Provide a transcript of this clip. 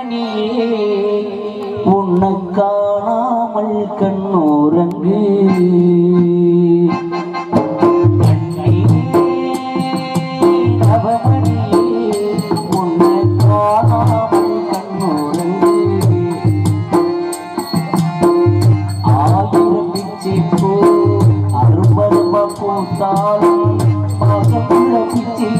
தவமணியே உன்னை காணாமல் கண்ணோரங்கு. பூத்தாலும் பாசமுள்ள பிச்சை